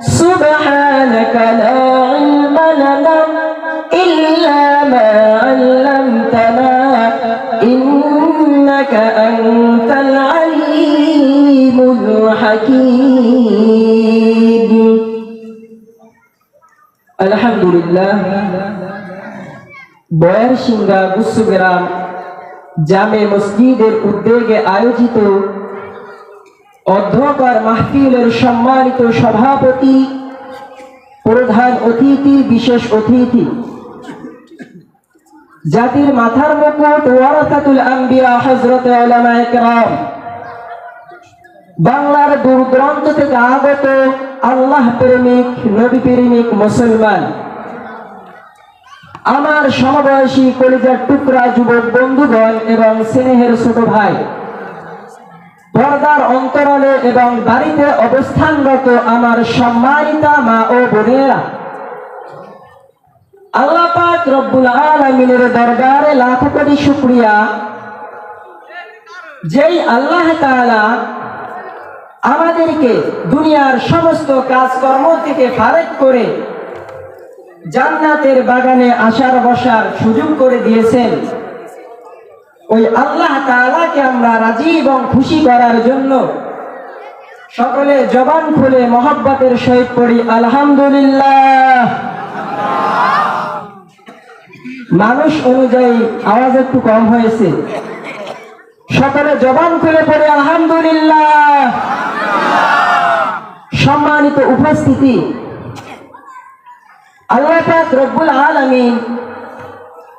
سبحانك لا علم لنا إلا ما علمتنا إنك أنت العليم الحكيم الحمد لله বয়ার সিংহা গুসুগ্রাম জামে মসজিদের উদ্যোগে আয়োজিত অধ্যকার মাহফিলের সম্মানিত সভাপতি, প্রধান অতিথি, বিশেষ অতিথি। জাতির মাথার মুকুট ওয়ারাসাতুল আম্বিয়া হযরত উলামায়ে কেরাম। বাংলার থেকে আগত আল্লাহ প্রেমিক, নবী প্রেমিক মুসলমান। আমার সমবয়সী কলিজার টুকরা যুবক বন্ধুগণ এবং স্নেহের ছোট ভাই পর্দার অন্তরালে এবং বাড়িতে অবস্থানরত আমার সম্মানিতা মা ও বোনেরা, আল্লাহ পাক রব্বুল আলামিনের দরবারে লাখ কোটি শুকরিয়া। যেই আল্লাহ তাআলা আমাদেরকে দুনিয়ার সমস্ত কাজকর্ম থেকে ফারেক করে জান্নাতের বাগানে আসার বসার সুযোগ করে দিয়েছেন ওই আল্লাহ তাআলাকে আমরা রাজি এবং খুশি করার জন্য সকলে জবান খুলে মহব্বতের সহিত পড়ি, আলহামদুলিল্লাহ। মানুষ অনুযায়ী আওয়াজ একটু কম হয়েছে। সকলে জবান খুলে পড়ে, আলহামদুলিল্লাহ। সম্মানিত উপস্থিতি। আল্লাহ রব্বুল আলামিন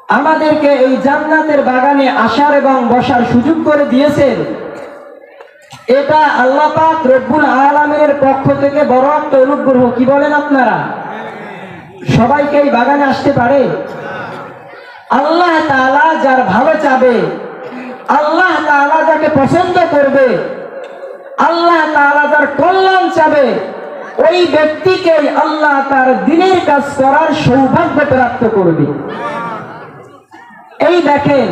আমাদেরকে এই জান্নাতের বাগানে আসার এবং বসার সুযোগ করে দিয়েছেন। এটা আল্লাহ পাক রব্বুল আলামিনের পক্ষ থেকে বড় একটা অনুগ্রহ, কি বলেন আপনারা? সবাইকে এই বাগানে আসতে পারে? আল্লাহ তাআলা যার ভালো চাবে, আল্লাহ তাআলা যাকে পছন্দ করবে, আল্লাহ তাআলা যার কল্যাণ চাবে, ওই ব্যক্তিকে আল্লাহ তার দিনের কাজ করার সৌভাগ্য প্রাপ্ত করবে। এই দেখেন